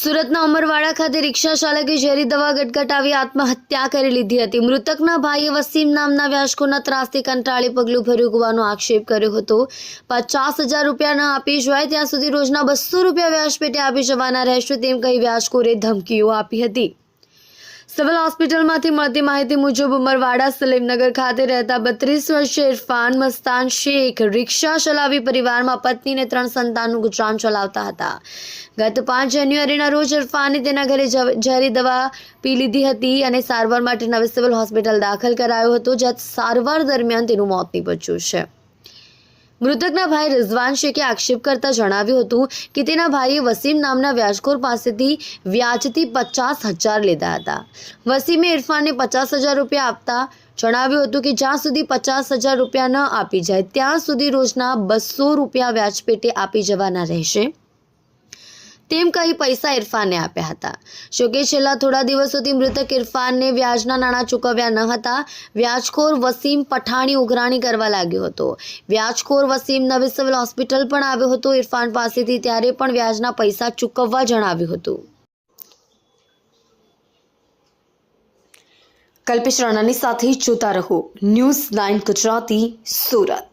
સુરતના અમરવાડા ખાતે રિક્ષા ચાલકે ઝેરી દવા ગટગટાવી આત્મહત્યા કરી લીધી હતી. મૃતકના ભાઈએ વસીમ નામના વ્યાસકોના ત્રાસથી કંટાળી પગલું ભર્યું હોવાનો આક્ષેપ કર્યો હતો. પચાસ હજાર રૂપિયા ન આપી જવાય ત્યાં સુધી રોજના બસો રૂપિયા વ્યાજ પેટે આપી જવાના રહેશે તેમ કહી વ્યાજકોરે ધમકીઓ આપી હતી. સિવિલ હોસ્પિટલમાંથી મળતી માહિતી મુજબ, ઉમરવાડા સલીમનગર ખાતે રહેતા બત્રીસ વર્ષીય ઇરફાન મસ્તાન શેખ રિક્ષા ચલાવી પરિવારમાં પત્ની અને ત્રણ સંતાનનું ગુજરાન ચલાવતા હતા. ગત પાંચ જાન્યુઆરીના રોજ ઇરફાને તેના ઘરે ઝેરી દવા પી લીધી હતી અને સારવાર માટે નવી સિવિલ હોસ્પિટલ દાખલ કરાયો હતો, જ્યાં સારવાર દરમિયાન તેનું મોત નીપજ્યું છે. મૃતકના ભાઈ રિઝવાન શેખે આક્ષેપ કરતા જણાવ્યું હતું કે તેના ભાઈએ વસીમ નામના વ્યાજખોર પાસેથી વ્યાજથી પચાસ હજાર લીધા હતા. વસીમે ઇરફાનને પચાસ હજાર રૂપિયા આપતા જણાવ્યું હતું કે જ્યાં સુધી પચાસ હજાર રૂપિયા ન આપી જાય, ત્યાં સુધી રોજના બસો રૂપિયા વ્યાજ પેટે આપી જવાના રહેશે. તેમ કહી પૈસા ઇરફાનને આપ્યા હતા. જોકે છેલ્લા થોડા દિવસોથી મૃતક ઇરફાનને વ્યાજના નાણાં ચૂકવ્યા ન હતા. વ્યાજખોર વસીમ પઠાણી ઉઘરાણી કરવા લાગ્યો હતો. વ્યાજખોર વસીમ નવી સિવિલ હોસ્પિટલ પણ આવ્યો હતો. ઇરફાન પાસેથી ત્યારે પણ વ્યાજના પૈસા ચૂકવવા જણાવ્યું હતું. કલ્પેશ રાણાની સાથે જોતા રહો. News nine Gujarati, Surat.